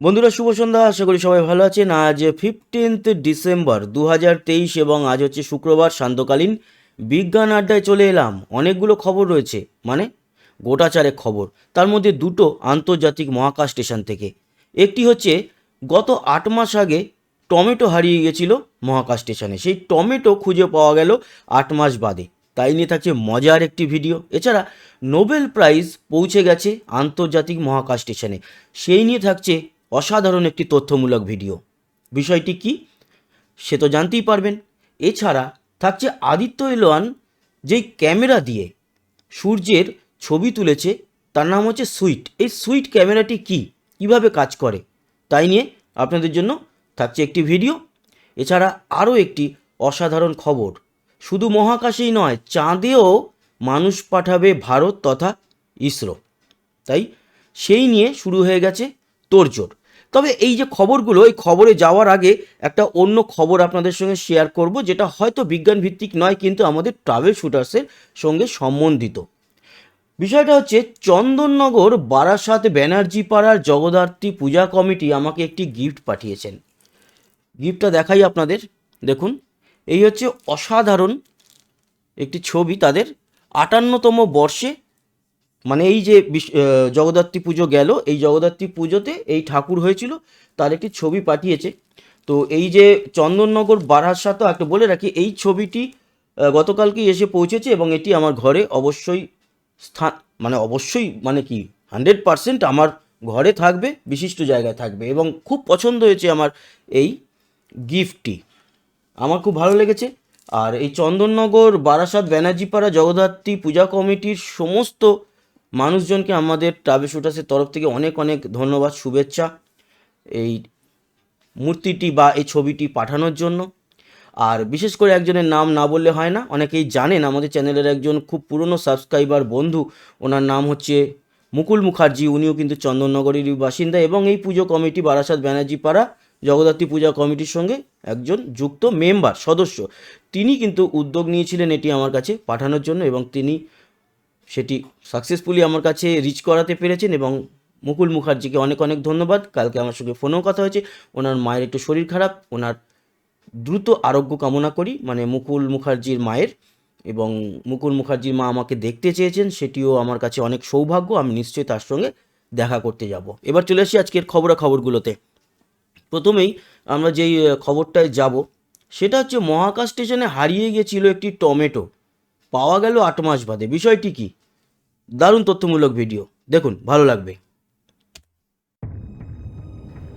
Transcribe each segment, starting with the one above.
বন্ধুরা, শুভ সন্ধ্যা। আশা করি সবাই ভালো আছেন। আজ ফিফটিন্থ ডিসেম্বর দু হাজার তেইশ এবং আজ হচ্ছে শুক্রবার, সান্ধ্যকালীন বিজ্ঞান আড্ডায় চলে এলাম। অনেকগুলো খবর রয়েছে। মানে গোটা চারেক খবর। তার মধ্যে দুটো আন্তর্জাতিক মহাকাশ স্টেশন থেকে। একটি হচ্ছে, গত আট মাস আগে টমেটো হারিয়ে গেছিল মহাকাশ স্টেশনে। সেই টমেটো খুঁজে পাওয়া গেল আট মাস বাদে। তাই নিয়ে থাকছে মজার একটি ভিডিও। এছাড়া নোবেল প্রাইজ পৌঁছে গেছে আন্তর্জাতিক মহাকাশ স্টেশনে। সেই নিয়ে থাকছে অসাধারণ একটি তথ্যমূলক ভিডিও। বিষয়টি কি? সে তো জানতেই পারবেন। এছাড়া থাকছে আদিত্য এলোয়ান, যেই ক্যামেরা দিয়ে সূর্যের ছবি তুলেছে, তার নাম হচ্ছে সুইট। এই সুইট ক্যামেরাটি কি? কীভাবে কাজ করে? তাই নিয়ে আপনাদের জন্য থাকছে একটি ভিডিও। এছাড়া আরও একটি অসাধারণ খবর। শুধু মহাকাশেই নয়, চাঁদেও মানুষ পাঠাবে ভারত তথা ইসরো। তাই সেই নিয়ে শুরু হয়ে গেছে তোড়জোড়। তবে এই যে খবরগুলো, এই খবরে যাওয়ার আগে একটা অন্য খবর আপনাদের সঙ্গে শেয়ার করব, যেটা হয়তো বিজ্ঞান ভিত্তিক নয়, কিন্তু আমাদের ট্রাভেল শুটার্সের সঙ্গে সম্বন্ধিত। বিষয়টা হচ্ছে, চন্দননগর, বারাসাত ব্যানার্জি পাড়ার জগদ্ধাত্রী পূজা কমিটি আমাকে একটি গিফট পাঠিয়েছেন। গিফটটা দেখাই আপনাদের। দেখুন, এই হচ্ছে অসাধারণ একটি ছবি তাদের। আটান্নতম বর্ষে মানে এই যে জগদ্ধাত্রী পুজো গেল এই জগদ্ধাত্রী পুজোতে এই ঠাকুর হয়েছিল তার একটি ছবি পাঠিয়েছে। তো এই যে চন্দননগর বারাসাত একটা বলে রাখি এই ছবিটি আহ, গতকালকেই এসে পৌঁছেছে এবং এটি আমার ঘরে অবশ্যই স্থান মানে অবশ্যই মানে কি হান্ড্রেড পারসেন্ট আমার ঘরে থাকবে বিশিষ্ট জায়গায় থাকবে এবং খুব পছন্দ হয়েছে আমার এই গিফটটি আমার খুব ভালো লেগেছে। আর এই চন্দননগর বারাসাত ব্যানার্জিপাড়া জগদ্ধাত্রী পূজা কমিটির সমস্ত মানুষজনকে আমাদের ট্রাভেল শুটার্সের তরফ থেকে অনেক অনেক ধন্যবাদ, শুভেচ্ছা এই মূর্তিটি বা এই ছবিটি পাঠানোর জন্য। আর বিশেষ করে একজনের নাম না বললে হয় না, অনেকেই জানেন আমাদের চ্যানেলের একজন খুব পুরনো সাবস্ক্রাইবার বন্ধু, ওনার নাম হচ্ছে মুকুল মুখার্জি, উনিও কিন্তু চন্দননগরেরই বাসিন্দা এবং এই পুজো কমিটি বারাসাত ব্যানার্জি পাড়া জগদ্ধাত্রী পূজা কমিটির সঙ্গে একজন যুক্ত মেম্বার, সদস্য। তিনি কিন্তু উদ্যোগ নিয়েছিলেন এটি আমার কাছে পাঠানোর জন্য এবং তিনি সেটি সাকসেসফুলি আমার কাছে রিচ করাতে পেরেছেন এবং মুকুল মুখার্জিকে অনেক অনেক ধন্যবাদ। কালকে আমার সঙ্গে ফোনেও কথা হয়েছে। ওনার মায়ের একটু শরীর খারাপ। ওনার দ্রুত আরোগ্য কামনা করি মানে মুকুল মুখার্জির মায়ের এবং মুকুল মুখার্জির মা আমাকে দেখতে চেয়েছেন, সেটিও আমার কাছে অনেক সৌভাগ্য। আমি নিশ্চয়ই তার সঙ্গে দেখা করতে যাব। এবার চলে আসি আজকের খবরাখবরগুলোতে। প্রথমেই আমরা যেই খবরটায় যাব, সেটা হচ্ছে মহাকাশ স্টেশনে হারিয়ে গিয়েছিল একটি টমেটো। পাওয়া গেল আট মাস বাদে। বিষয়টি কি? দারুণ তথ্যমূলক ভিডিও। দেখুন, ভালো লাগবে।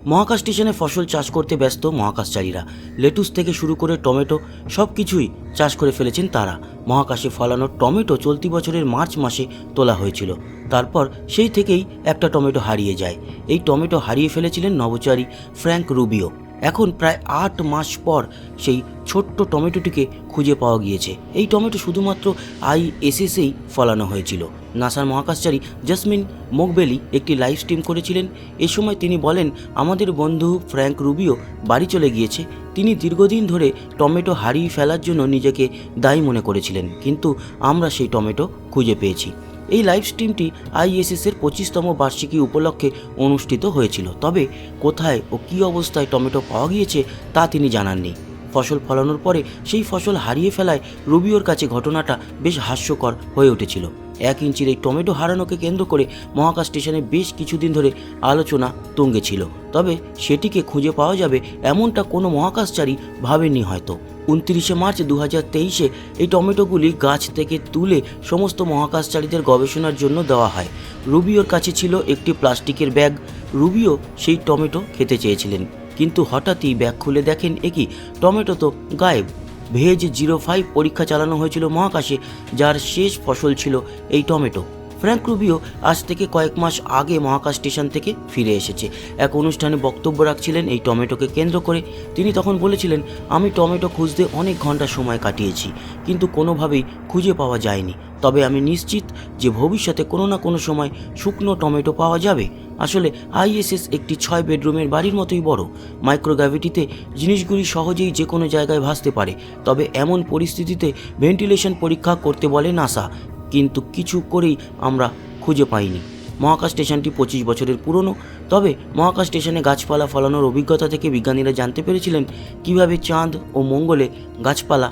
মহাকাশ স্টেশনে ফসল চাষ করতে ব্যস্ত মহাকাশচারীরা। লেটুস থেকে শুরু করে টমেটো সব কিছুই চাষ করে ফেলেছেন তারা। মহাকাশে ফলানো টমেটো চলতি বছরের মার্চ মাসে তোলা হয়েছিল। তারপর সেই থেকেই একটা টমেটো হারিয়ে যায়। এই টমেটো হারিয়ে ফেলেছিলেন নভোচারী ফ্র্যাঙ্ক রুবিও। এখন প্রায় আট মাস পর সেই ছোট্ট টমেটোটিকে খুঁজে পাওয়া গিয়েছে। এই টমেটো শুধুমাত্র আইএসএসেই ফলানো হয়েছিল। নাসার মহাকাশচারী জাসমিন মোকবেলি একটি লাইভ স্ট্রিম করেছিলেন। এ সময় তিনি বলেন, আমাদের বন্ধু ফ্র্যাঙ্ক রুবিও বাড়ি চলে গিয়েছে। তিনি দীর্ঘদিন ধরে টমেটো হারিয়ে ফেলার জন্য নিজেকে দায়ী মনে করেছিলেন। কিন্তু আমরা সেই টমেটো খুঁজে পেয়েছি। এই লাইভ স্ট্রিমটি আইএসএসের পঁচিশতম বার্ষিকী উপলক্ষে অনুষ্ঠিত হয়েছিল। তবে কোথায় ও কী অবস্থায় টমেটো পাওয়া গিয়েছে তা তিনি জানাননি। ফসল ফলানোর পরে সেই ফসল হারিয়ে ফেলায় রুবিওর কাছে ঘটনাটা বেশ হাস্যকর হয়ে উঠেছিল। এক ইঞ্চির এই টমেটো হারানোকে কেন্দ্র করে মহাকাশ স্টেশনে বেশ কিছুদিন ধরে আলোচনা তুঙ্গে ছিল তবে সেটিকে খুঁজে পাওয়া যাবে এমনটা কোনো মহাকাশচারী ভাবেননি হয়তো। উনত্রিশে মার্চ দু হাজার তেইশে এই টমেটোগুলি গাছ থেকে তুলে সমস্ত মহাকাশচারীদের গবেষণার জন্য দেওয়া হয়। রুবিওর কাছে ছিল একটি প্লাস্টিকের ব্যাগ। রুবিও সেই টমেটো খেতে চেয়েছিলেন। কিন্তু হঠাৎই ব্যাগ খুলে দেখেন একই টমেটো তো গায়েব। ভেজ জিরো ফাইভ পরীক্ষা চালানো হয়েছিল মহাকাশে, যার শেষ ফসল ছিল এই টমেটো। ফ্র্যাঙ্ক রুবিও আজ থেকে কয়েক মাস আগে মহাকাশ স্টেশন থেকে ফিরে এসেছে। এক অনুষ্ঠানে বক্তব্য রাখছিলেন এই টমেটোকে কেন্দ্র করে। তিনি তখন বলেছিলেন, আমি টমেটো খুঁজতে অনেক ঘণ্টা সময় কাটিয়েছি, কিন্তু কোনোভাবেই খুঁজে পাওয়া যায়নি। তবে আমি নিশ্চিত যে ভবিষ্যতে কোনো না কোনো সময় শুকনো টমেটো পাওয়া যাবে। আসলে আইএসএস একটি ছয় বেডরুমের বাড়ির মতোই বড়। মাইক্রোগ্র্যাভিটিতে জিনিসগুলি সহজেই যে কোনো জায়গায় ভাসতে পারে। তবে এমন পরিস্থিতিতে ভেন্টিলেশন পরীক্ষা করতে বলে নাসা। কিন্তু কিছু করেই আমরা খুঁজে পাইনি। মহাকাশ স্টেশনটি পঁচিশ বছরের পুরনো। তবে মহাকাশ স্টেশনে গাছপালা ফলানোর অভিজ্ঞতা থেকে বিজ্ঞানীরা জানতে পেরেছিলেন কীভাবে চাঁদ ও মঙ্গলে গাছপালা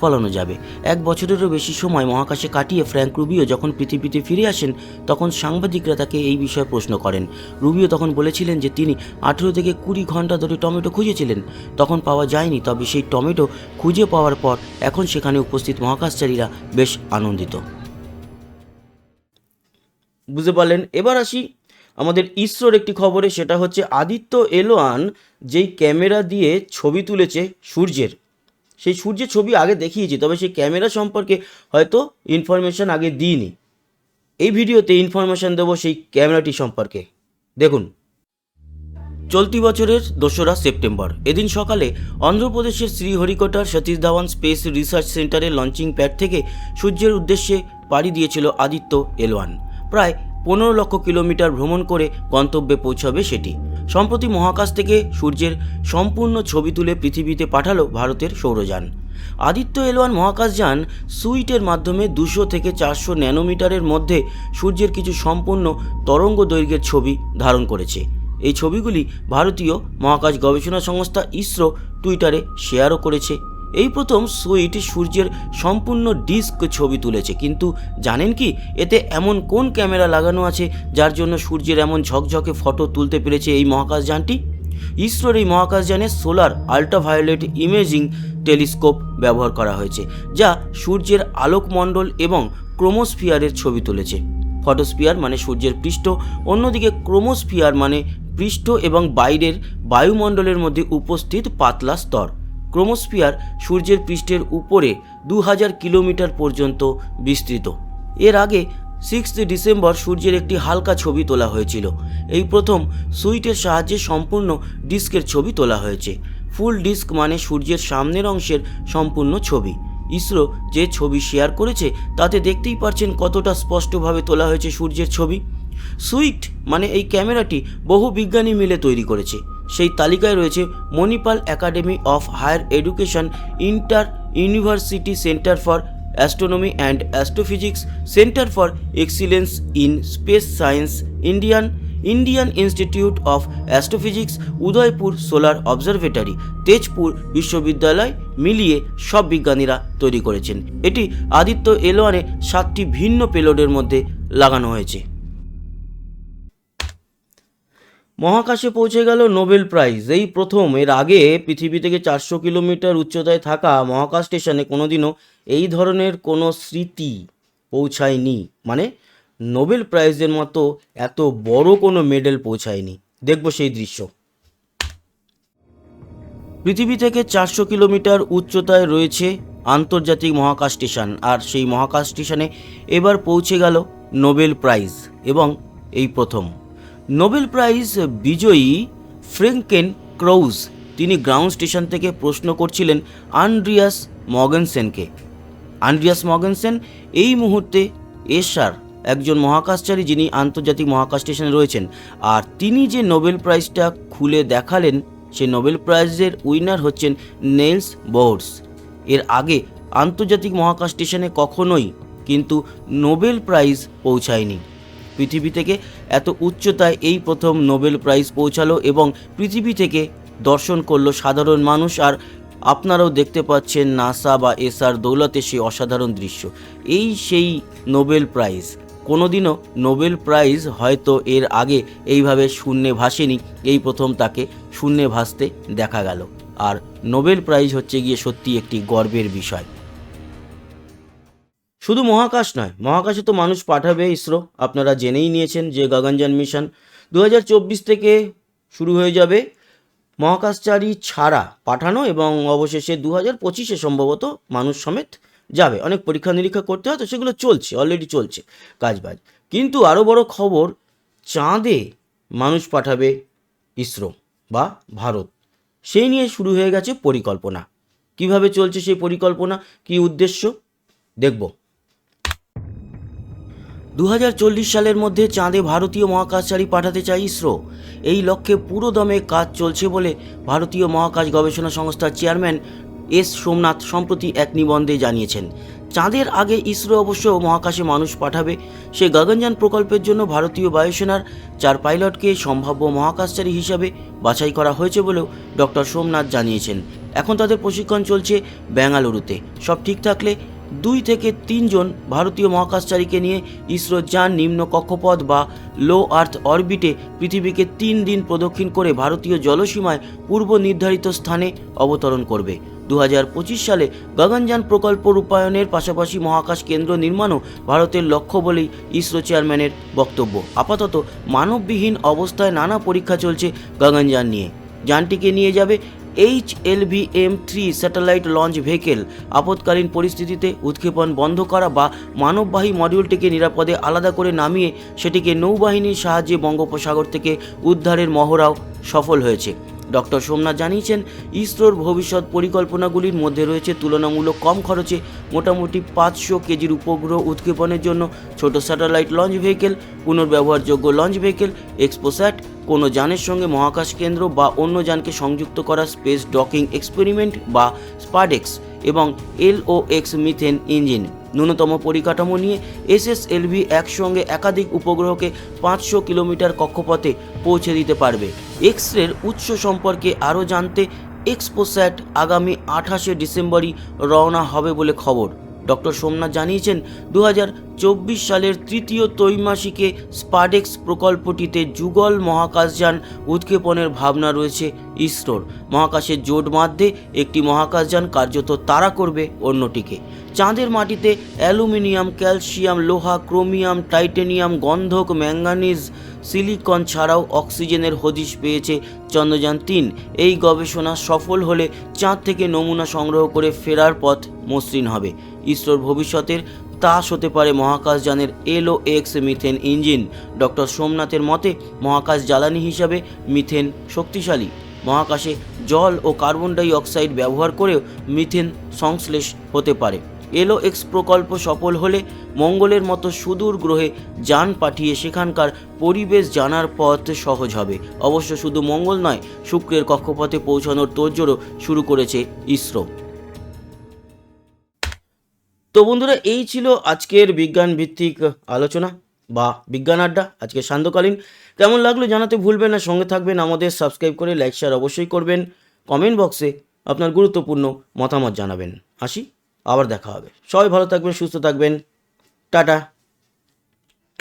ফলানো যাবে। এক বছরেরও বেশি সময় মহাকাশে কাটিয়ে ফ্র্যাঙ্ক রুবিও যখন পৃথিবীতে ফিরে আসেন, তখন সাংবাদিকরা তাকে এই বিষয়ে প্রশ্ন করেন। রুবিও তখন বলেছিলেন যে তিনি আঠেরো থেকে কুড়ি ঘণ্টা ধরে টমেটো খুঁজেছিলেন। তখন পাওয়া যায়নি, তবে সেই টমেটো খুঁজে পাওয়ার পর এখন সেখানে উপস্থিত মহাকাশচারীরা বেশ আনন্দিত। বুঝতে পারলেন এবার আসি আমাদের ইসরোর একটি খবরে, সেটা হচ্ছে আদিত্য এলোয়ান যেই ক্যামেরা দিয়ে ছবি তুলেছে সূর্যের। সেই সূর্যের ছবি আগে দেখিয়েছি, তবে সেই ক্যামেরা সম্পর্কে হয়তো ইনফরমেশন আগে দিইনি। এই ভিডিওতে ইনফরমেশন দেবো সেই ক্যামেরাটি সম্পর্কে। দেখুন। চলতি বছরের দোসরা সেপ্টেম্বর, এদিন সকালে অন্ধ্রপ্রদেশের শ্রীহরিকোটার সতীশ ধাওয়ান স্পেস রিসার্চ সেন্টারের লঞ্চিং প্যাড থেকে সূর্যের উদ্দেশ্যে পাড়ি দিয়েছিল আদিত্য এলওয়ান প্রায় পনেরো লক্ষ কিলোমিটার ভ্রমণ করে গন্তব্যে পৌঁছাবে সেটি। সম্প্রতি মহাকাশ থেকে সূর্যের সম্পূর্ণ ছবি তুলে পৃথিবীতে পাঠালো ভারতের সৌরযান। আদিত্য এলওয়ান মহাকাশযান সুইটের মাধ্যমে দুশো থেকে চারশো ন্যানোমিটারের মধ্যে সূর্যের কিছু সম্পূর্ণ তরঙ্গ দৈর্ঘ্যের ছবি ধারণ করেছে। এই ছবিগুলি ভারতীয় মহাকাশ গবেষণা সংস্থা ইসরো টুইটারে শেয়ারও করেছে। এই প্রথম সুইট সূর্যের সম্পূর্ণ ডিস্ক ছবি তুলেছে। কিন্তু জানেন কি, এতে এমন কোন ক্যামেরা লাগানো আছে যার জন্য সূর্যের এমন ঝকঝকে ফটো তুলতে পেরেছে এই মহাকাশযানটি ইসরোর এই মহাকাশযানে সোলার আল্ট্রাভায়োলেট ইমেজিং টেলিস্কোপ ব্যবহার করা হয়েছে, যা সূর্যের আলোকমণ্ডল এবং ক্রোমোস্ফিয়ারের ছবি তুলেছে। ফটোস্ফিয়ার মানে সূর্যের পৃষ্ঠ, অন্যদিকে ক্রোমোস্ফিয়ার মানে পৃষ্ঠ এবং বাইরের বায়ুমণ্ডলের মধ্যে উপস্থিত পাতলা স্তর। ক্রোমোস্ফিয়ার সূর্যের পৃষ্ঠের উপরে দু হাজার কিলোমিটার পর্যন্ত বিস্তৃত। এর আগে সিক্স ডিসেম্বর সূর্যের একটি হালকা ছবি তোলা হয়েছিল। এই প্রথম সুইটের সাহায্যে সম্পূর্ণ ডিস্কের ছবি তোলা হয়েছে। ফুল ডিস্ক মানে সূর্যের সামনের অংশের সম্পূর্ণ ছবি। ইসরো যে ছবি শেয়ার করেছে, তাতে দেখতেই পারছেন কতটা স্পষ্টভাবে তোলা হয়েছে সূর্যের ছবি। সুইট মানে এই ক্যামেরাটি বহু বিজ্ঞানী মিলে তৈরি করেছে। সেই তালিকায় রয়েছে Manipal academy of higher education inter university centre for astronomy and astrophysics, centre for excellence in space science, Indian Indian institute of astrophysics, Udaipur solar observatory, Tezpur বিশ্ববিদ্যালয় মিলিয়ে সব বিজ্ঞানীরা তৈরি করেছেন। এটি আদিত্য এলোয়ানে সাতটি ভিন্ন পেলোডের মধ্যে লাগানো হয়েছে। মহাকাশে পৌঁছে গেল নোবেল প্রাইজ। এই প্রথম, এর আগে পৃথিবী থেকে চারশো কিলোমিটার উচ্চতায় থাকা মহাকাশ স্টেশনে কোনোদিনও এই ধরনের কোনো স্মৃতি পৌঁছায়নি। মানে নোবেল প্রাইজের মতো এত বড় কোনো মেডেল পৌঁছায়নি। দেখব সেই দৃশ্য। পৃথিবী থেকে চারশো কিলোমিটার উচ্চতায় রয়েছে আন্তর্জাতিক মহাকাশ স্টেশন, আর সেই মহাকাশ স্টেশনে এবার পৌঁছে গেল নোবেল প্রাইজ এবং এই প্রথম। নোবেল প্রাইজ বিজয়ী ফ্রেঙ্কেন ক্রৌজ তিনি গ্রাউন্ড স্টেশন থেকে প্রশ্ন করছিলেন আন্ড্রিয়াস মগেনসেনকে। আন্ড্রিয়াস মগেনসেন এই মুহূর্তে এশার একজন মহাকাশচারী যিনি আন্তর্জাতিক মহাকাশ স্টেশনে রয়েছেন। আর তিনি যে নোবেল প্রাইজটা খুলে দেখালেন সেই নোবেল প্রাইজের উইনার হচ্ছেন নেলস বোর্ডস। এর আগে আন্তর্জাতিক মহাকাশ স্টেশনে কখনোই কিন্তু নোবেল প্রাইজ পৌঁছায়নি। পৃথিবী থেকে এত উচ্চতায় এই প্রথম নোবেল প্রাইজ পৌঁছালো এবং পৃথিবী থেকে দর্শন করল সাধারণ মানুষ। আর আপনারাও দেখতে পাচ্ছেন নাসা বা এসআর দৌলতে সেই অসাধারণ দৃশ্য। এই সেই নোবেল প্রাইজ। কোনোদিনও নোবেল প্রাইজ হয়তো এর আগে এইভাবে শূন্যে ভাসেনি। এই প্রথম তাকে শূন্যে ভাসতে দেখা গেল। আর নোবেল প্রাইজ হচ্ছে গিয়ে সত্যি একটি গর্বের বিষয়। শুধু মহাকাশ নয়, মহাকাশে তো মানুষ পাঠাবে, ইসরো। আপনারা জেনেই নিয়েছেন যে গগনযান মিশন দু হাজার চব্বিশ থেকে শুরু হয়ে যাবে মহাকাশচারী ছাড়া পাঠানো এবং অবশেষে দু হাজার পঁচিশে সম্ভবত মানুষ সমেত যাবে। অনেক পরীক্ষা নিরীক্ষা করতে হয়, তো সেগুলো চলছে অলরেডি চলছে কাজবাজ। কিন্তু আরও বড় খবর, চাঁদে মানুষ পাঠাবে ইসরো বা ভারত। সেই নিয়ে শুরু হয়ে গেছে পরিকল্পনা। কীভাবে চলছে সেই পরিকল্পনা, কি উদ্দেশ্য? দেখব। দু হাজার চল্লিশ সালের মধ্যে চাঁদে ভারতীয় মহাকাশচারী পাঠাতে চায় ইসরো। এই লক্ষ্যে পুরো দমে কাজ চলছে বলে ভারতীয় মহাকাশ গবেষণা সংস্থার চেয়ারম্যান এস সোমনাথ সম্প্রতি এক নিবন্ধে জানিয়েছেন। চাঁদের আগে ইসরো অবশ্য মহাকাশে মানুষ পাঠাবে সে গগনযান প্রকল্পের জন্য ভারতীয় বায়ুসেনার চার পাইলটকে সম্ভাব্য মহাকাশচারী হিসাবে বাছাই করা হয়েছে বলেও ডক্টর সোমনাথ জানিয়েছেন। এখন তাদের প্রশিক্ষণ চলছে বেঙ্গালুরুতে সব ঠিক থাকলে দুই থেকে তিনজন ভারতীয় মহাকাশচারীকে নিয়ে ইসরো যান নিম্ন কক্ষপথ বা লো আর্থ অরবিটে পৃথিবীকে তিন দিন প্রদক্ষিণ করে ভারতীয় জলসীমায় পূর্ব নির্ধারিত স্থানে অবতরণ করবে। দু হাজার পঁচিশ সালে গগনযান প্রকল্প রূপায়ণের পাশাপাশি মহাকাশ কেন্দ্র নির্মাণও ভারতের লক্ষ্য বলেই ইসরো চেয়ারম্যানের বক্তব্য। আপাতত মানববিহীন অবস্থায় নানা পরীক্ষা চলছে গগনযান নিয়ে। যানটিকে নিয়ে যাবে H L V M three satellite launch vehicle আপৎকালীন পরিস্থিতিতে উৎক্ষেপণ বন্ধ করা বা মানববাহী মডিউলটিকে নিরাপদে আলাদা করে নামিয়ে সেটিকে নৌবাহিনীর সাহায্যে বঙ্গোপসাগর থেকে উদ্ধারের মহড়াও সফল হয়েছে। ডক্টর সোমনাথ জানিয়েছেন, ইসরোর ভবিষ্যৎ পরিকল্পনাগুলির মধ্যে রয়েছে তুলনামূলক কম খরচে মোটামুটি পাঁচশো কেজির উপগ্রহ উৎক্ষেপণের জন্য ছোট স্যাটেলাইট লঞ্চ ভেহিকেল, পুনর্ব্যবহারযোগ্য লঞ্চ ভেহিকেল, এক্সপোস্যাট, কোনো যানের সঙ্গে মহাকাশ কেন্দ্র বা অন্য যানকে সংযুক্ত করা স্পেস ডকিং এক্সপেরিমেন্ট বা স্পাডেক্স এবং এলওএক্স মিথেন ইঞ্জিন। ন্যূনতম পরিকাঠামো নিয়ে এসএসএলভি একসঙ্গে একাধিক উপগ্রহকে পাঁচশো কিলোমিটার কক্ষপথে পৌঁছে দিতে পারবে। এক্স রের উৎস সম্পর্কে আরও জানতে এক্সপোস্যাট আগামী আঠাশে ডিসেম্বরই রওনা হবে বলে খবর। ডক্টর সোমনাথ জানিয়েছেন দু হাজার চব্বিশ সালের তৃতীয় ত্রৈমাসিকে স্পাডেক্স প্রকল্পটিতে যুগল মহাকাশযান উৎক্ষেপণের ভাবনা রয়েছে ইসরোর। মহাকাশের জোট মাধ্যে একটি মহাকাশযান কার্যত তাড়া করবে অন্যটিকে। চাঁদের মাটিতে অ্যালুমিনিয়াম, ক্যালসিয়াম, লোহা, ক্রোমিয়াম, টাইটেনিয়াম, গন্ধক ম্যাঙ্গানিজ সিলিকন ছাড়াও অক্সিজেনের হদিশ পেয়েছে চন্দ্রযান তিন। এই গবেষণা সফল হলে চাঁদ থেকে নমুনা সংগ্রহ করে ফেরার পথ মসৃণ হবে। ইসরোর ভবিষ্যতের, তাস হতে পারে মহাকাশযানের L O X methane engine. Doctor সোমনাথের মতে, মহাকাশ জ্বালানি হিসাবে মিথেন শক্তিশালী। মহাকাশে জল ও কার্বন ডাই অক্সাইড ব্যবহার করেও মিথেন সংশ্লেষ হতে পারে। এলো এক্স প্রকল্প সফল হলে মঙ্গলের মতো সুদূর গ্রহে যান পাঠিয়ে সেখানকার পরিবেশ জানার পথ সহজ হবে। অবশ্য শুধু মঙ্গল নয়, শুক্রের কক্ষপথে পৌঁছানোর তোড়জোড়ও শুরু করেছে ইসরো। তো বন্ধুরা, এই ছিল আজকের বিজ্ঞান ভিত্তিক আলোচনা বা বিজ্ঞান আড্ডা, আজকে সান্ধ্যকালীন। কেমন লাগল জানাতে ভুলবেন না, সঙ্গে থাকবেন আমাদের, সাবস্ক্রাইব করে লাইক, শেয়ার অবশ্যই করবেন। কমেন্ট বক্সে আপনার গুরুত্বপূর্ণ মতামত জানাবেন। আসি, আবার দেখা হবে। সবাই ভালো থাকবেন, সুস্থ থাকবেন। টাটা।